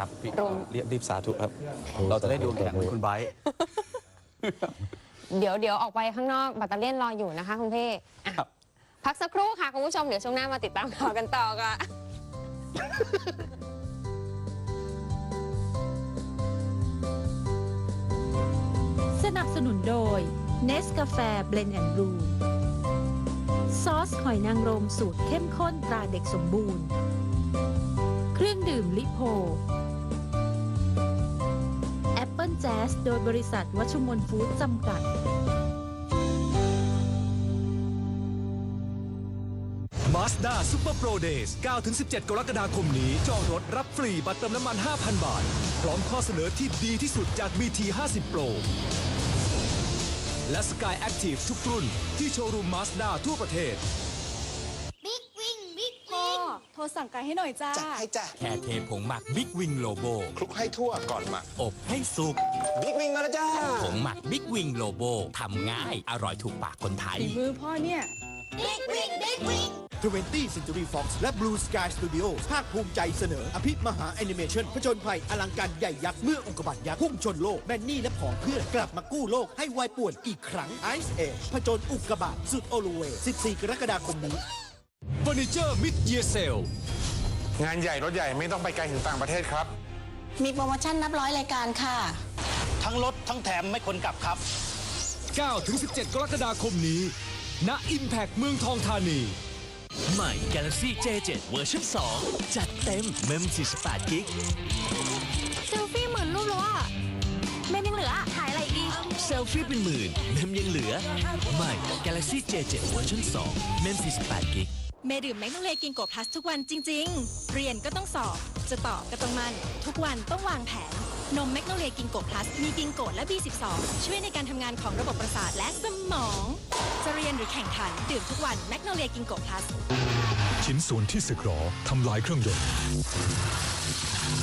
ครับพี่รวม เรียบรีบสาธุครับ เราจะได้ดวงแข็งเหมือนคุณไบร์ท เดี๋ยวเดี๋ยวออกไปข้างนอกบัตเตอร์เลียนรออยู่นะคะคุณพี่อะครับ พักสักครู่ค่ะคุณผู้ชมเดี๋ยวช่วงหน้ามาติดตามข่าวกันต่อค่ะ สนับสนุนโดยเนสกาแฟเบลนด์แอนด์บลูซอสหอยนางรมสูตรเข้มข้นตราเด็กสมบูรณ์ เครื่องดื่มลิโพ แจ๊สโดยบริษัทวัชมนฟู้ดจำกัด Mazda Super Pro Days 9-17 กรกฎาคมนี้ จองรถรับฟรีบัตรเติมน้ำมัน 5,000 บาท พร้อมข้อเสนอที่ดีที่สุดจาก BT 50 Pro และ Sky Active ทุกรุ่นที่โชว์รูม Mazda ทั่วประเทศ รสั่งไก่ให้หน่อยจ้า จัดให้จ้ะแค่เทผงหมักบิ๊กวิงโลโบคลุกให้ทั่วก่อนหมักอบให้สุกบิ๊กวิงมาแล้วจ้าผงหมักบิ๊กวิงโลโบทำง่าย อร่อยถูกปากคนไทยฝีมือพ่อเนี่ยบิ๊กวิงบิ๊กวิง20 Century Fox และ Blue Sky Studio ภาคภูมิใจเสนอ อภิมหาแอนิเมชันผจญภัยอลังการใหญ่ยักษ์เมื่อองคบัตยักษ์พุ่งชนโลก แมนนี่และผองเพื่อนกลับมากู้โลกให้วายป่วนอีกครั้ง Ice Age ผจญอุกกาบาตสุดโอลูเว 14 กรกฎาคมนี้ Furniture Mid Year Sale งานใหญ่รถใหญ่ไม่ต้องไปไกลถึงต่างประเทศครับ มีโปรโมชั่นนับร้อยรายการค่ะ ทั้งรถทั้งแถมไม่คนกลับครับ 9-17 กรกฎาคมนี้ณ Impact เมืองทองธานี ใหม่ Galaxy J7 เวอร์ชัน2จัดเต็มเมม48กิกเซลฟี่หมื่นรูปแล้วอะเมมยังเหลืออะถ่ายอะไรอีกดีเซลฟี่เป็นหมื่น เมมยังเหลือ ใหม่ Galaxy J7 เวอร์ชัน2เมม48กิก เมดื่มแมกโนเลกินโกพลัสทุกวันจริง ๆ เรียนก็ต้องสอบ จะตอบก็ต้องมัน ทุกวันต้องวางแผน นมแมกโนเลกินโกพลัสมีกินโกและ B12 ช่วยในการทำงานของระบบประสาทและสมอง จะเรียนหรือแข่งขัน ดื่มทุกวันแมกโนเลกินโกพลัสชิ้นส่วนที่สึกหรอทำลายเครื่องยนต์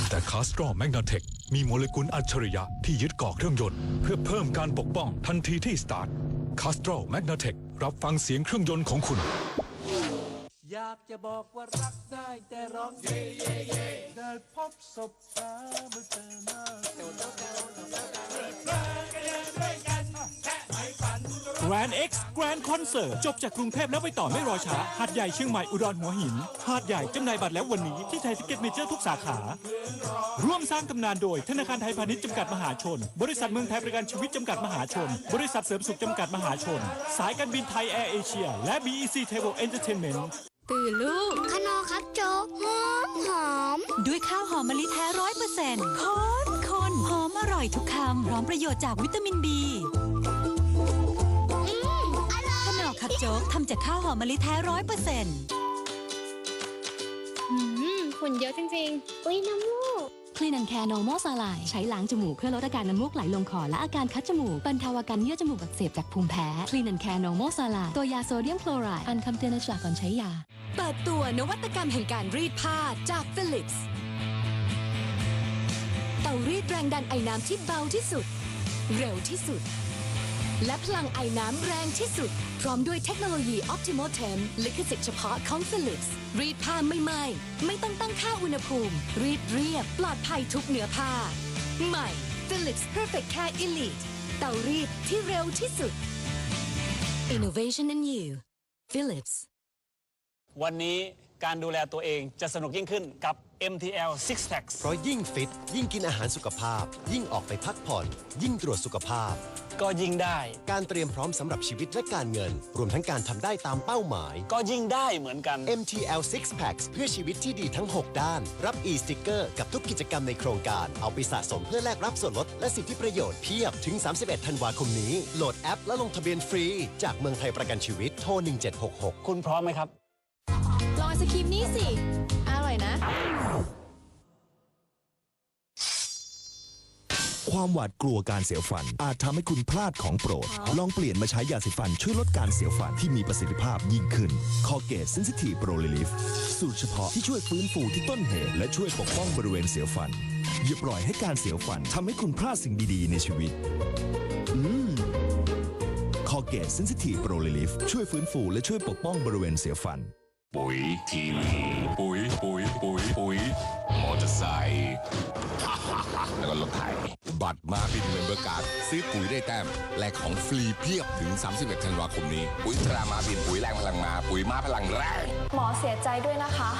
แต่คาสตรอแมกนาเทคมีโมเลกุลอัจฉริยะที่ยึดเกาะเครื่องยนต์ เพื่อเพิ่มการปกป้องทันทีที่สตาร์ทคาสตรอแมกนาเทครับฟังเสียงเครื่องยนต์ของคุณ อยากจะบอกว่ารักได้แต่ร้องเย่เย่เย่ได้พบศพสาเมื่อเจอหน้า Grand X Grand Concert จบจากกรุงเทพแล้วไปต่อไม่รอช้าหาดใหญ่เชียงใหม่อุดรหัวหินหาดใหญ่จำหน่ายบัตรแล้ววันนี้ที่ไทยทิเก็ตเมเจอร์ทุกสาขา ร่วมสร้างตำนานโดยธนาคารไทยพาณิชย์จำกัดมหาชน บริษัทเมืองไทยประกันชีวิตจำกัดมหาชน บริษัทเสริมสุขจำกัดมหาชน สายการบินไทยแอร์เอเชียและ BEC Travel Entertainment ตื่นลูก ขนอครับโจ๊กหอมหอม ด้วยข้าวหอมมะลิแท้ร้อยเปอร์เซ็นต์คนคนหอมอร่อยทุกคำ พร้อมประโยชน์จากวิตามินบีอืมอร่อย ขนมคับโจ๊กทำจากข้าวหอมมะลิแท้ร้อยเปอร์เซ็นต์ฝุ่นเยอะจริงๆ อุ้ยน้ำมูก คลีนแอนแคร์โนโมซาไลใช้ล้างจมูกเพื่อลดอาการน้ำมูกไหลลงคอและอาการคัดจมูกบรรเทาอาการเยื่อจมูกอักเสบจากภูมิแพ้คลีนแอนแคร์โนโมซาไลตัวยาโซเดียมคลอไรด์อ่านคำเตือนในฉลากก่อนใช้ยา เปิดตัวนวัตกรรมแห่งการรีดผ้าจากฟิลิปส์เตารีดแรงดันไอน้ำที่เบาที่สุด เร็วที่สุด และพลังไอน้ำแรงที่สุด พร้อมด้วยเทคโนโลยี Optimal Temp ลิขสิทธิ์เฉพาะของ Philips รีดผ้าไม่ไหม้ไม่ต้องตั้งค่าอุณหภูมิ รีดเรียบ ปลอดภัยทุกเนื้อผ้า ใหม่ Philips Perfect Care Elite เตารีดที่เร็วที่สุด Innovation in you Philips วันนี้การดูแลตัวเองจะสนุกยิ่งขึ้นกับ MTL Six Packs เพราะยิ่งฟิต ยิ่งกินอาหารสุขภาพ ยิ่งออกไปพักผ่อน ยิ่งตรวจสุขภาพ ก็ยิ่งได้ การเตรียมพร้อมสำหรับชีวิตและการเงิน รวมทั้งการทำได้ตามเป้าหมาย ก็ยิ่งได้เหมือนกัน MTL Six Packs เพื่อชีวิตที่ดีทั้ง 6 ด้าน รับ e-sticker กับทุกกิจกรรมในโครงการ เอาไปสะสมเพื่อแลกรับส่วนลดและสิทธิประโยชน์เพียบถึง 31 ธันวาคมนี้ โหลดแอป และลงทะเบียนฟรี จากเมืองไทยประกันชีวิตโทร1766 คุณพร้อมไหมครับ ลองไอศครีมนี่สิ อร่อยนะ ความหวาดกลัวการเสียวฟัน อาจทำให้คุณพลาดของโปรด ลองเปลี่ยนมาใช้ยาสีฟันช่วยลดการเสียวฟันที่มีประสิทธิภาพยิ่งขึ้น c o l g a t e Sensitive Pro Relief สูตรเฉพาะที่ช่วยฟื้นฟูที่ต้นเหตุและช่วยปกป้องบริเวณเสียวฟัน อย่าปล่อยให้การเสียวฟันทำให้คุณพลาดสิ่งดีๆ ในชีวิตอืม c o l g a t e Sensitive Pro Relief ช่วยฟื้นฟูและช่วยปกป้องบริเวณเสียวฟัน ปุ๋ยทีวีปุ๋ยปุ๋ยปุ๋ยปุ๋ยมอเตอร์ไซค์ บัตรมาบินเมมเบอร์การ์ดซื้อปุ๋ยได้แต้ม และของฟรีเพียบถึง 31 ธันวาคมนี้ ปุ๋ยตรามาบินปุ๋ยแรงพลังมา ปุ๋ยมาพลังแรง หมอเสียใจด้วยนะคะ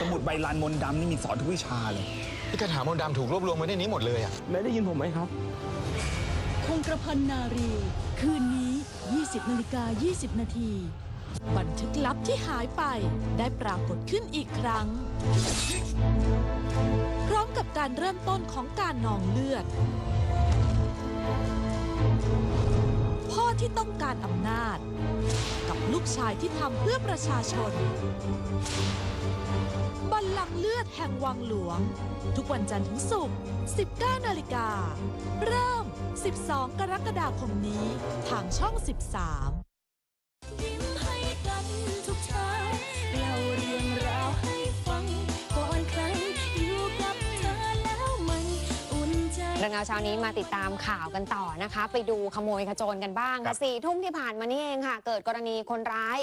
สมุดใบลานมนต์ดำนี่มีสอนทุกวิชาเลยที่คาถามนต์ดำถูกรวบรวมไว้ในนี้หมดเลยอะแม่ได้ยินผมไหมครับ คงกระพันนารี คืนนี้ 20นาฬิกา20 นาทีบันทึกลับที่หายไปได้ปรากฏขึ้นอีกครั้งพร้อม กับการเริ่มต้นของการนองเลือด พ่อที่ต้องการอำนาจ กับลูกชายที่ทำเพื่อประชาชน บัลลังก์เลือดแห่งวังหลวง ทุกวันจันทร์ถึงศุกร์ 19 นาฬิกา เริ่ม 12 กรกฎาคมนี้ ทางช่อง 13 เรื่องราวเช้านี้มาติดตามข่าวกันต่อนะคะ ไปดูขโมยขโจรกันบ้างค่ะสี่ทุ่มที่ผ่านมานี่เองค่ะ เกิดกรณีคนร้าย